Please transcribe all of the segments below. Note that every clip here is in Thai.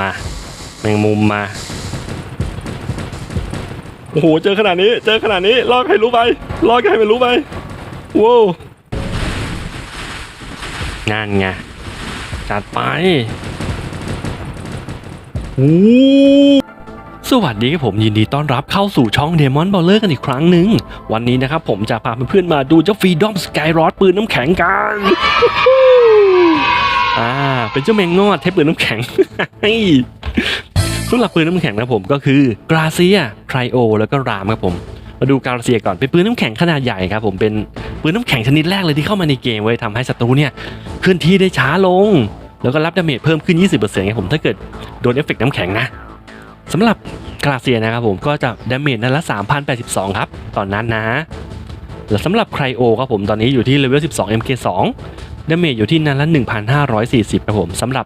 มา แมงมุมมา โอ้โห เจอขนาดนี้ เจอขนาดนี้ ลอกให้รู้ไป ลอกให้มันรู้ไปว้าวงานไง จัดไปโอ้สวัสดีครับผมยินดีต้อนรับเข้าสู่ช่องเดมอนบอลเลอร์กันอีกครั้งหนึ่ง วันนี้นะครับผมจะพาเพื่อนๆมาดูเจ้าฟรีดอมสกายรอดปืนน้ำแข็งกัน อ่า เป็นเจ้าแมงงอดเทปปืนน้ำแข็งสำหรับปืนน้ำแข็งนะผมก็คือกราเซียไทรโอ แล้วก็รามครับผม มาดูกราเซียก่อน เป็นปืนน้ำแข็งขนาดใหญ่ครับผม เป็นปืนน้ำแข็งชนิดแรกเลยที่เข้ามาในเกมไว้ยทำให้ศัตรูเนี่ยเคลื่อนที่ได้ช้าลง แล้วก็รับดาเมจเพิ่มขึ้น 20%ครับผม ถ้าเกิดโดนเอฟเฟกต์น้ำแข็งนะสำหรับกราเซียนะครับผมก็จะดาเมจนัดละ 3,082 ครับ ตอนนั้นนะ แล้วสำหรับไครโอครับผมตอนนี้อยู่ที่เลเวล 12 MK2 ดาเมจอยู่ที่นัดละ 1,540ครับผมสำหรับ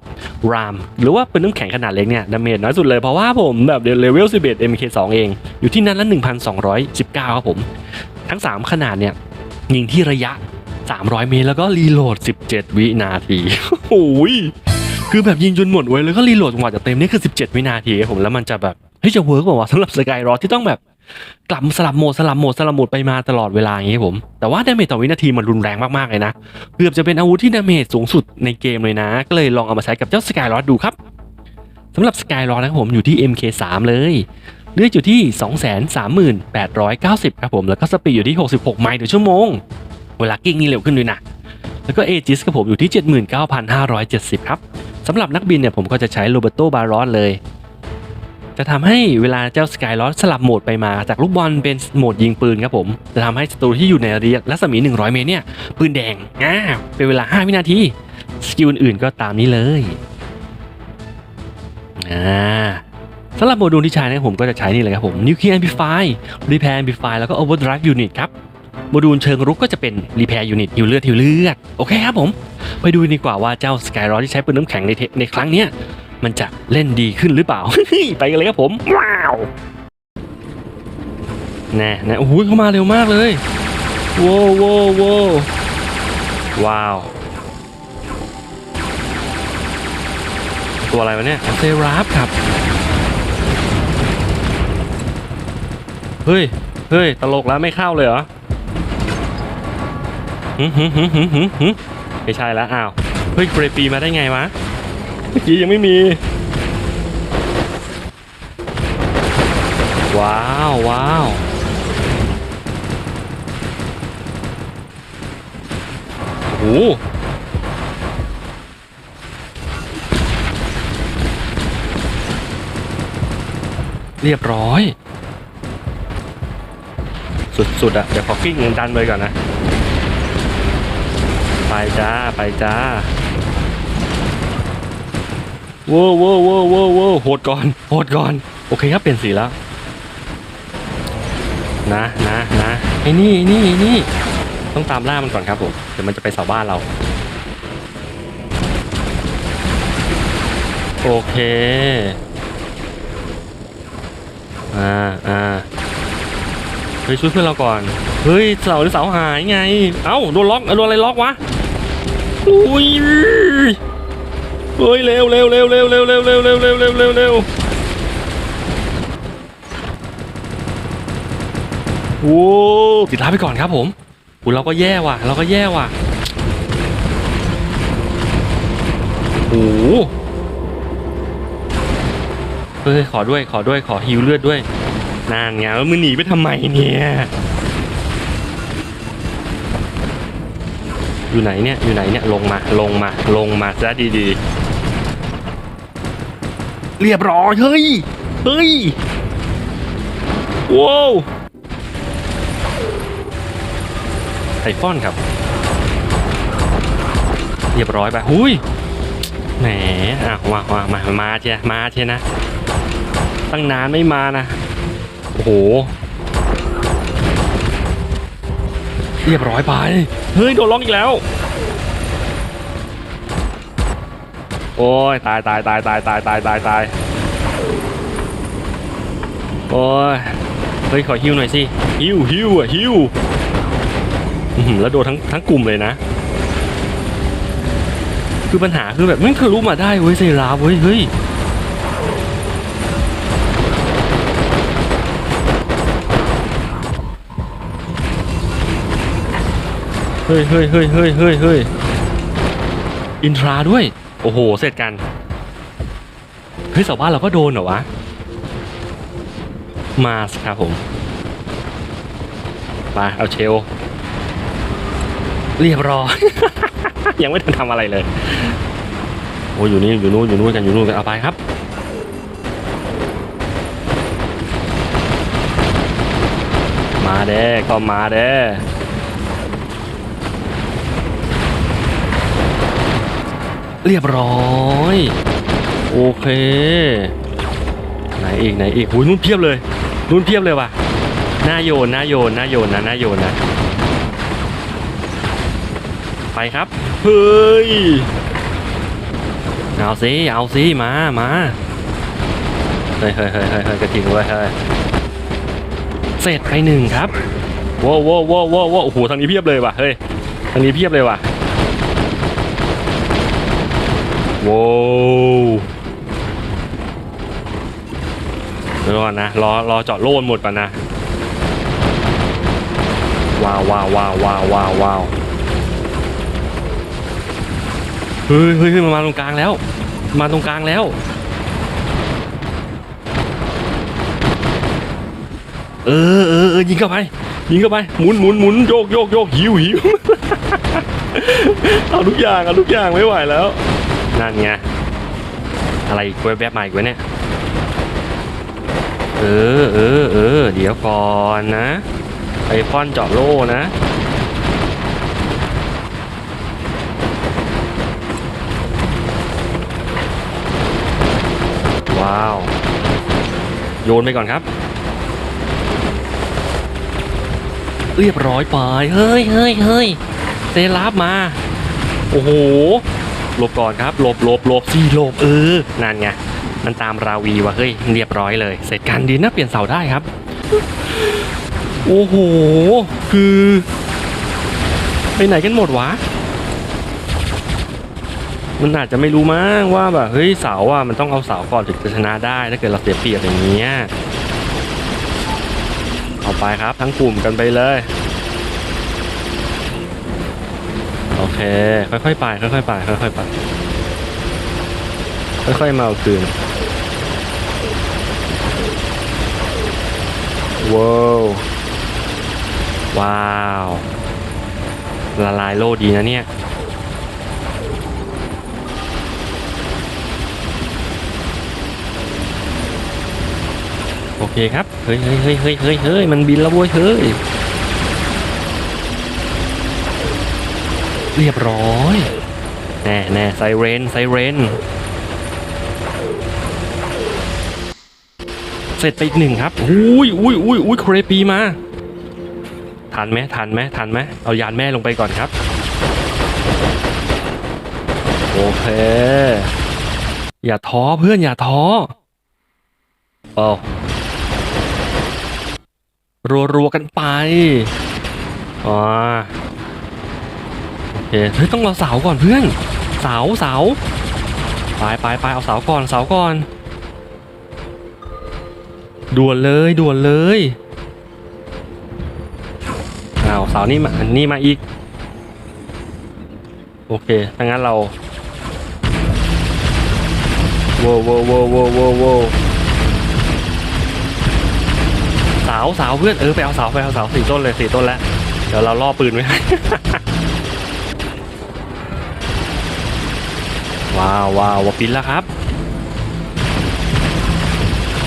รามหรือว่าเป็นน้ำแข็งขนาดเล็กเนี่ยดาเมจน้อยสุดเลยเพราะว่าผมแบบเลเวล 11 MK2 เอง อยู่ที่นัดละ 1,219ครับผม ทั้ง 3 ขนาดเนี่ยยิงที่ระยะ 300 เมตรแล้วก็รีโหลด 17 วินาทีโอ้ยคือแบบยิงจนหมดไว้ยแล้วก็รีโหลดจังหวะจะเต็มนี่คือ 17 วินาทีครับผมแล้วมันจะแบบเฮ้ยจะเวิร์กเปล่าวะสำหรับสกายรอที่ต้องแบบ กลับสลับโหมดสลับโหมดสลับโหมดไปมาตลอดเวลาอย่างนี้ครับผม แต่ว่าดาเมจต่อวินาทีมันรุนแรงมากๆเลยนะเกือบจะเป็นอาวุธที่ดาเมจสูงสุดในเกมเลยนะ ก็เลยลองเอามาใช้กับเจ้าสกายรอดดูครับสำหรับสกายรอดนะครับผมอยู่ที่ MK3 เลยเลือดอยู่ที่ 238,90ครับผมแล้วก็สปีดอยู่ที่ 66 ไมล์ต่อชั่วโมง เวลากิ้งนี่เร็วขึ้นด้วยนะแล้วก็เอจิสกับผมอยู่ที่ 79,570 ครับสำหรับนักบินเนี่ยผมก็จะใช้โรเบโตบารอสเลย จะทำให้เวลาเจ้าสกายลอสสลับโหมดไปมาจากลูกบอลเป็นโหมดยิงปืนครับผมจะทำให้ศัตรูที่อยู่ในระยะรัศมี 100 เมตรเนี่ยปืนแดงอ่าเป็นเวลา 5 วินาทีสกิลอื่นๆก็ตามนี้เลยอ่าสำหรับโมดูลที่ใช้นะผมก็จะใช้นี่เลยครับผม Nuclear Amplify Repair Amplify แล้วก็ Overdrive Unit ครับโมดูลเชิงรุกก็จะเป็น Repair Unit ฮิวเลือดฮิวเลือด โอเคครับผม ไปดูดีกว่าว่าเจ้าสกายลอที่ใช้ปืนน้ำแข็งในในครั้งเนี้ย มันจะเล่นดีขึ้นหรือเปล่า ไปกันเลยครับผม ว้าวแน่แน่โอ้โหเข้ามาเร็วมากเลยโว้วโว้วโว้วว้าว ตัวอะไรวะเนี่ยเซราฟครับ เฮ้ย เฮ้ย ตลกแล้วไม่เข้าเลยเหรอหึหึหึหึหึหึไม่ใช่แล้วอ้าว เฮ้ยเกรปีมาได้ไงวะ เมื่อกี้ยังไม่มี ว้าว ว้าวโอ้เรียบร้อย สุดๆอะเดี๋ยวขอกิ้งดันไปก่อนนะ ไปจ้า ไปจ้า โว้วโว้วโว้วโว้วโว้วโหดก่อนโหดก่อน โอเคครับเปลี่ยนสีแล้ว นะนะนะไอ้นี่นี่นี่ต้องตามล่ามันก่อนครับผมเดี๋ยวมันจะไปเสาบ้านเรา โอเคอ่าอ่าเฮ้ยช่วยเพื่อนเราก่อน เฮ้ยเสาหรือเสาหายไง เอ้าโดนล็อกโดนอะไรล็อกวะอุ้ย เฮ้ยเร็วเร็วเร็วเร็วเร็วเร็วเร็วเร็วเร็วเร็วเร็วเร็วโอ้ติดล้าไปก่อนครับผมอุยเราก็แย่ว่ะ เราก็แย่ว่ะโอ้โหเฮ้ยขอด้วยขอด้วยขอฮิวเลือดด้วยนานไงแล้วมึงหนีไปทำไมเนี่ย อยู่ไหนเนี่ย อยู่ไหนเนี่ย ลงมา ลงมา ลงมาซะดีๆ เรียบร้อยเฮ้ย เฮ้ยว้าวไอฟอนครับ เรียบร้อยไปหุยแหมอะมามามามาเชียมาเชียนะ ตั้งนานไม่มานะ โอ้โห เรียบร้อยไป เฮ้ย โดนล็อกอีกแล้ว โอ้ย ตายตายตายตายตายตายตายตาย โอ้ย เฮ้ย ขอฮิวหน่อยสิ ฮิวฮิวอะฮิวแล้วโดนทั้งทั้งกลุ่มเลยนะ คือปัญหาคือแบบมันทะลุมาได้เว้ยเซราเว้ย เฮ้ยเฮ้ยเฮ้ยเฮ้ยเฮ้ยเฮ้ยเฮ้ยอินทราด้วย โอ้โห เสร็จกัน เฮ้ยสาวบ้านเราก็โดนเหรอวะ มาสครับผมไปเอาเชล เรียบร้อย ยังไม่ทันทำอะไรเลย โอ้ยอยู่นี่อยู่นู้นอยู่นู้นกันอยู่นู้นกันเอาไปครับมาเด้ก็มาเด้เรียบร้อย โอเค ไหนอีกไหนอีกหูยนู่นเพียบเลย นู่นเพียบเลยว่ะหน้าโยนหน้าโยนหน้าโยนนะหน้าโยนนะไปครับเฮ้ยเอาสิเอาสิมามาเฮ้ยเฮ้ยเฮ้ยเฮ้ยเฮ้ยกระทิงเว้ยเฮ้ยเสร็จไปหนึ่งครับว้วว้าวว้าวว้าวว้าวโอ้โหทางนี้เพียบเลยว่ะเฮ้ยทางนี้เพียบเลยว่ะว้าวเดี๋ยวก่อนนะรอรอจาะโล่นหมดก่อนะ ว้าวว้าวว้าวว้าวว้าวว้าวเฮ้ยเฮ้ยเฮ้ยมันมาตรงกลางแล้ว มาตรงกลางแล้ว เออเออเออยิงเข้าไป ยิงเข้าไป หมุนหมุนหมุนโยกโยกโยกหิวหิวเอาทุกอย่างเอาทุกอย่างไม่ไหวแล้ว นั่นไง อะไรแวบแบบใหม่อีกวะเนี่ย เออเออเออเดี๋ยวก่อนนะไอพอนเจาะโล่นะว้าว โยนไปก่อนครับ เรียบร้อยไปเฮ้ยเฮ้ยเฮ้ยเซราฟมา โอ้โหหลบก่อนครับหลบหลบหลบสี่หลบเออนั่นไง มันตามราวีว่ะเฮ้ยเรียบร้อยเลย เสร็จการดีนะเปลี่ยนเสาได้ครับ โอ้โห คือ ไปไหนกันหมดวะ มันอาจจะไม่รู้มั้งว่าแบบเฮ้ยเสาอะมันต้องเอาเสาก่อนถึงจะชนะได้ถ้าเกิดเราเสียเปรียบอย่างเงี้ยเอาไปครับ ทั้งกลุ่มกันไปเลยโอเค ค่อยๆไปค่อยๆไปค่อยๆไปค่อยๆมาเอาคืน ว้าวว้าว ละลายโลดีนะเนี่ย โอเคครับ เฮ้ยเฮ้ยเฮ้ยเฮ้ยเฮ้ยเฮ้ยมันบินแล้วเว้ยเฮ้ย เรียบร้อย แน่แน่ไซเรนไซเรน เสร็จไปอีกหนึ่งครับอุ้ยอุ้ยอุ้ยอุ้ยเครปีมาทันไหมทันไหมทันไหมเอายานแม่ลงไปก่อนครับ โอเค อย่าท้อเพื่อนอย่าท้อโอ้รัวๆกันไปอ๋อโอเคเฮ้ยต้องรอเสาก่อนเพื่อน เสาเสาไปไปไปเอาเสาก่อนเสาก่อน ด่วนเลยด่วนเลยเอาวเสานี่มาอันนี่มาอีก โอเคถ้างั้นเราโว้วโว้วโว้วโว้วโว้วโว้วสาเสาเพื่อนเออไปเอาเสาไปเอาเสาสี่ต้นเลยสี่ต้นแล้วเดี๋ยวเราล่อปืนไว้ให้ว้าวว้าวปินแล้วครับ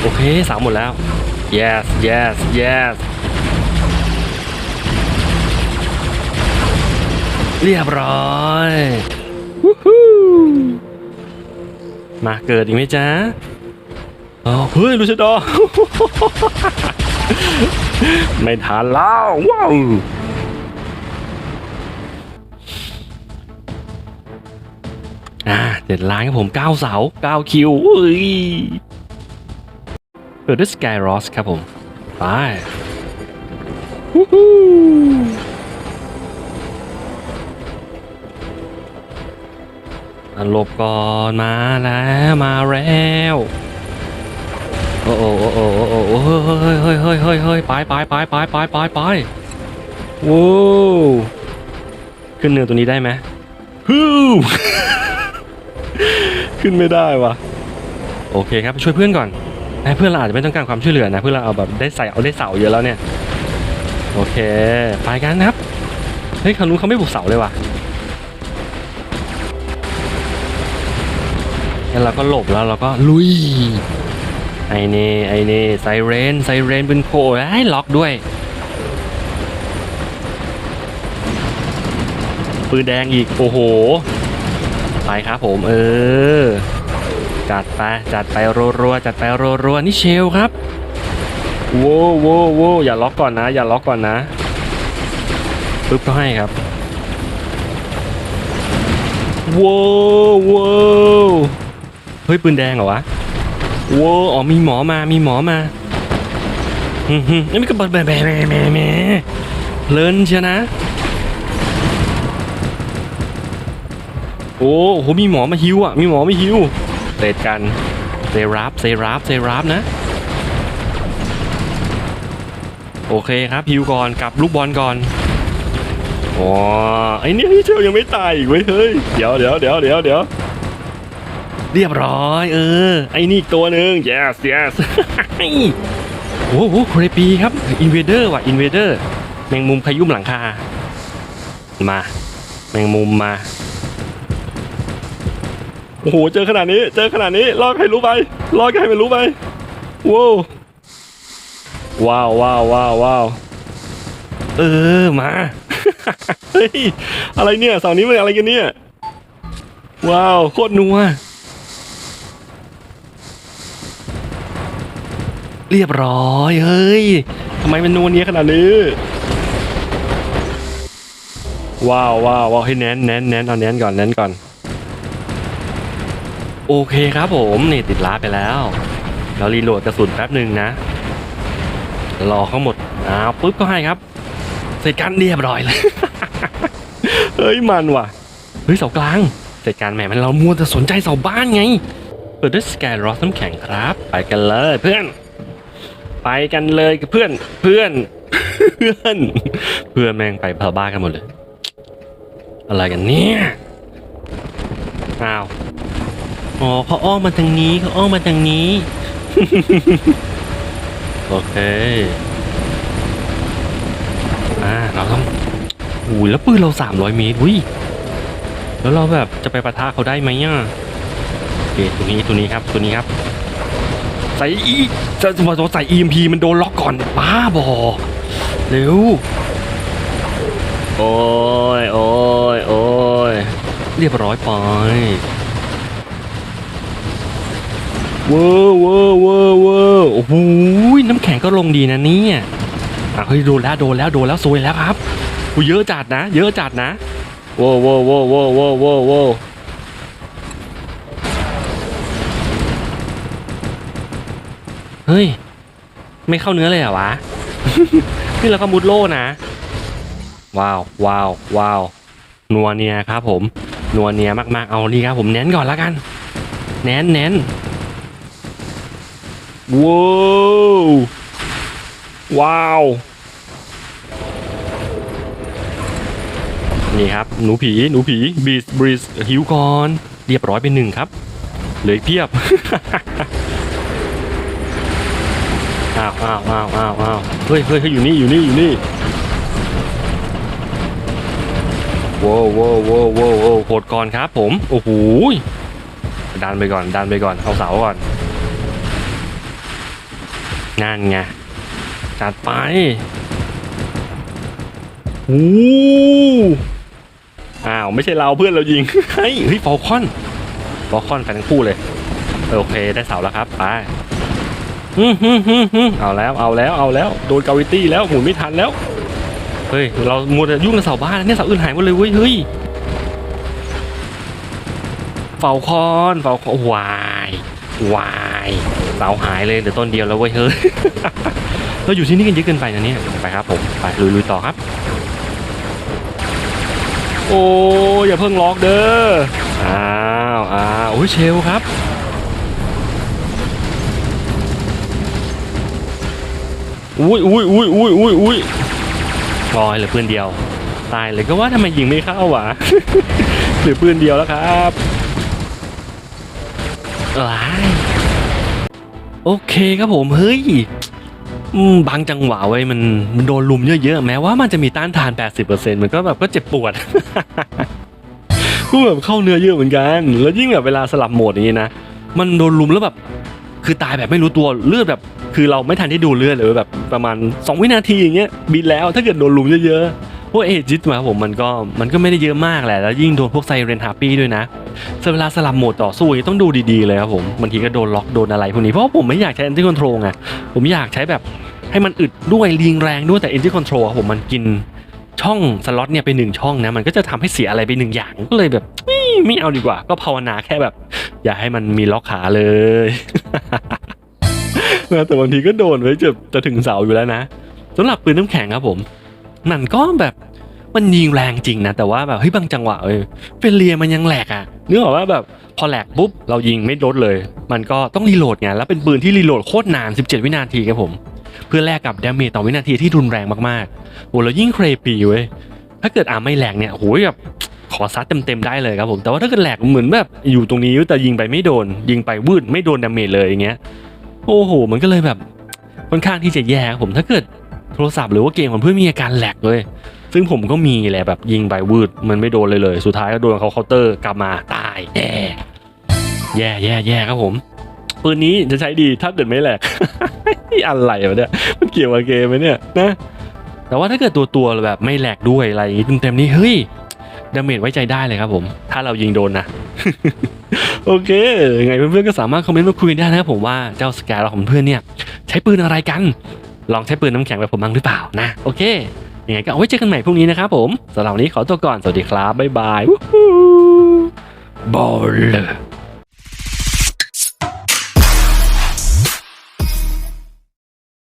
โอเคสามหมดแล้ว yes yes yes เรียบร้อยวู้ฮู้มาเกิดอีกไหมจ๊ะอ๋อเฮ้ยลูชดอไม่ทันแล้วว้าวอ่าเจ็ดล้านครับผมเก้าเสาเก้าคิวอุ้ย เปิดด้วยสกายรอสครับผม ไปวู้ฮู้อันหลบก่อนมาแล้วมาแล้วโอ้โอ้โอ้โอ้โอ้โอ้เฮ้ยเฮ้ยเฮ้ยเฮ้ยเฮ้ยไปไปไปไปไปไปไปว้าวขึ้นเนินตัวนี้ได้ไหมฮู้ขึ้นไม่ได้วะโอเคครับช่วยเพื่อนก่อนให้ เพื่อนเราอาจจะไม่ต้องการความช่วยเหลือนะ เพื่อนเราเอาแบบได้ใส่เอาได้เสาเยอะแล้วเนี่ย โอเค ไปกันครับ เฮ้ยคานุนเขาไม่บุกเสาเลยว่ะแล้วเราก็หลบแล้วเราก็ลุย ไอ้นี่ไอ้นี่ไซเรนไซเรนเป็นโคให้ล็อกด้วย ปืนแดงอีก โอ้โห ไปครับผม เออ จัดไปจัดไปรัวๆจัดไปรัวๆนี่เชลครับโว้วโว้วโว้วอย่าล็อกก่อนนะ อย่าล็อกก่อนนะปึ๊บก็ให้ครับโว้วโว้วเฮ้ยปืนแดงเหรอวะโว้วอ๋อมีหมอมามีหมอมาฮึ่มๆนี่มันก็แบบแบบแบบแบบแบบเลินเชียวนะโอ้โหมีหมอมาฮิวอะมีหมอมาฮิว เตะกันเซรับเซรับเซรับนะ โอเคครับฮิวก่อนกับลูกบอลก่อนอ๋อไอ้นี่ยเชลยังไม่ตายอีกเว้ยเฮ้ยเดี๋ยวเดี๋ยวเดี๋ยวเดี๋ยวเดี๋ยวเรียบร้อย เออ ไอ้นี่อีกตัวหนึ่ง yes yes โอ้โหเครปีครับอินเวเดอร์ว่ะอินเวเดอร์แมงมุมขยุ่มหลังคา มา แมงมุมมา โอ้โห เจอขนาดนี้ เจอขนาดนี้ ลอกให้รู้ไป ลอกให้มันรู้ไปว้าวว้าวว้าวว้าวว้าวเออ มา เฮ้ย อะไรเนี่ยเสาร์นี้มันอะไรกันเนี่ย ว้าว โคตรนัว เรียบร้อย เฮ้ย ทำไมมันนัวเนี้ยขนาดนี้ ว้าวว้าวว้าวให้แนนแนนแนนเอาแนนก่อนแนนก่อน โอเคครับผมนี่ติดล้าไปแล้ว เรารีโหลดกระสุนแป๊บหนึ่งนะ รอเขาหมดอ้าวปุ๊บก็ให้ครับ เสร็จการเรียบร้อยเลย เฮ้ยมันว่ะ เฮ้ยเสากลาง เสร็จการแหมมันเรามัวแต่สนใจเสาบ้านไง เปิดด้วยสแกนรอสน้ำแข็งครับ ไปกันเลยเพื่อน ไปกันเลยกับเพื่อน เพื่อน เพื่อน เพื่อนแม่งไปเผาบ้านกันหมดเลย อะไรกันเนี่ย อ้าว อ๋อเขาอ้อมมาทางนี้เขาอ้อมมาทางนี้ โอเคอ่าเราต้องอุ้ยแล้วปืนเรา300เมตรวิแล้วเราแบบจะไปปะทะเขาได้ไหมอะโอเคตัวนี้ตัวนี้ครับตัวนี้ครับใส่อีจะจะมาใส่ EMP มันโดนล็อกก่อนบ้าบอเร็วโอ้ยโอ้ยโอ้ยเรียบร้อยไป เว้อเว้อเว้อเว้อโอ้โหน้ำแข็งก็ลงดีนะเนี่ยอะเฮ้ยโดนแล้วโดนแล้วโดนแล้วซวยแล้วครับกูเยอะจัดนะ เยอะจัดนะโว้วโว้วโว้วโว้วโว้วโว้วโว้เฮ้ย ไม่เข้าเนื้อเลยเหรอวะนี่เราก็มุดโล่นะ ว้าวว้าวว้าวนัวเนียครับผมนัวเนียมากๆเอานี่ครับผมเน้นก่อนแล้วกันเน้นเน้น ว้าวว้าว นี่ครับ หนูผี หนูผีบีสบริสหิวก่อน เรียบร้อยเป็นหนึ่งครับ เหลือเพียบ อ้าวอ้าวอ้าวอ้าวอ้าวเฮ้ยเฮ้ยเฮ้ยอยู่นี่ อยู่นี่ อยู่นี่ว้าวว้าวว้าวว้าวว้าวโหดก่อนครับผม โอ้โหดันไปก่อน ดันไปก่อน เอาเสาก่อน นั่นไง จัดไปโอ้อ้าว ไม่ใช่เราเพื่อนเรายิง เฮ้ยเฮ้ยฟอลคอนฟอลคอนกันทั้งคู่เลย โอเค ได้เสาแล้วครับ ไปฮึ่มฮึ่มฮึ่มฮึ่มเอาแล้วเอาแล้วเอาแล้ว โดนกาวิตี้แล้วหมุนไม่ทันแล้ว เฮ้ย เรามัวแต่ยุ่งกับเสาบ้านนะเนี่ยเสาอื่นหายหมดเลยเว้ยเฮ้ยเฝ้าคอนเฝ้าคอนวายวาย เสาหายเลยเหลือต้นเดียวแล้วเว้ยเฮ้ยเราอยู่ที่นี่กันเยอะเกินไปนะเนี่ยไปครับผมไปลุยลุยต่อครับ โอ้ยอย่าเพิ่งล็อกเด้ออ้าวอ้าวโอ้ยเชลครับอุ้ยอุ้ยอุ้ยอุ้ยอุ้ยอุ้ยลอยเหลือเพื่อนเดียว ตายเลยก็ว่าทำไมยิงไม่เข้าวะเหรือปืนเดียวแล้วครับว้าย โอเคครับผมเฮ้ยบางจังหวะเว้มันมันโดนลุมเยอะๆ แม้ว่ามันจะมีต้านทาน 80%มันก็แบบก็เจ็บปวดกูแบบเข้าเนื้อเยอะเหมือนกัน แล้วยิ่งแบบเวลาสลับโหมดอย่างนี้นะ มันโดนลุมแล้วแบบ คือตายแบบไม่รู้ตัวเลือดแบบ คือเราไม่ทันได้ดูเลือดเลยแบบประมาณ 2 วินาทีอย่างเงี้ยบินแล้วถ้าเกิดโดนลุมเยอะๆ วกเอจิตมาผมมันก็มันก็ไม่ได้เยอะมากแหละ แล้วยิ่งโดนพวกไซเรนฮาปี้ด้วยนะสเวลาสลับโหมดต่อสู้ต้องดูดีๆเลยครับผมบางทีก็โดนล็อกโดนอะไรพวกนี้เพราะผมไม่อยากใช้ anti control ไงผมอยากใช้แบบให้มันอึดด้วยรีงแรงด้วยแต่ anti control อะผมมันกินช่องสล็อตเนี่ยไปหนึ่งช่องนะมันก็จะทำให้เสียอะไรไปหนึ่งอย่างก็เลยแบบไม่ไม่เอาดีกว่า ก็ภาวนาแค่แบบ อย่าให้มันมีล็อกขาเลยนะแต่บางทีก็โดนไว้จะจะถึงเสาอยู่แล้วนะสำหรับปืนน้ำแข็งครับผม มันก็แบบมันยิงแรงจริงนะ แต่ว่าแบบเฮ้ยบางจังหวะเอ้ยเฟลเลียมันยังแหลกอะนึกออกว่าแบบพอแหลกปุ๊บเรายิงไม่ลดเลย มันก็ต้องรีโหลดไงแล้วเป็นปืนที่รีโหลดโคตรนาน 17 วินาทีครับผม เพื่อแลกกับดาเมจต่อวินาทีที่รุนแรงมากๆโอ้แล้วยิ่งเครปีเว้ยถ้าเกิดอาไม่แหลกเนี่ยโหยแบบขอซัดเต็มๆได้เลยครับผม แต่ว่าถ้าเกิดแหลกเหมือนแบบอยู่ตรงนี้แต่ยิงไปไม่โดน ยิงไปวืดไม่โดนดาเมจเลยอย่างเงี้ยโอ้โห มันก็เลยแบบค่อนข้างที่จะแย่ครับผมถ้าเกิด โทรศัพท์หรือว่าเกมของเพื่อนมีอาการแหลกเลย ซึ่งผมก็มีแหละแบบยิงไปวืดมันไม่โดนเลยเลย สุดท้ายก็โดนเขาเคาน์เตอร์กลับมาตายแย่แย่แย่แย่ครับผมปืนนี้จะใช้ดีถ้าเกิดไม่แหลกอะไรวะเนี่ยมันเกี่ยวกับเกมไหมเนี่ยนะแต่ว่าถ้าเกิดตัวตัวๆแบบไม่แหลกด้วยอะไรอย่างงี้เต็มๆนี่เฮ้ยดาเมจไว้ใจได้เลยครับผม ถ้าเรายิงโดนนะโอเคไงเพื่อนๆก็สามารถคอมเมนต์มาคุยได้นะครับผมว่าเจ้าสแกร์ของเพื่อนเนี่ย ใช้ปืนอะไรกัน ลองใช้ปืนน้ำแข็งแบบผมบ้างหรือเปล่านะ โอเคยังไงก็เอาไว้เจอกันใหม่พรุ่งนี้นะครับผมสำหรับวันนี้ขอตัวก่อนสวัสดีครับบ๊ายบายบอล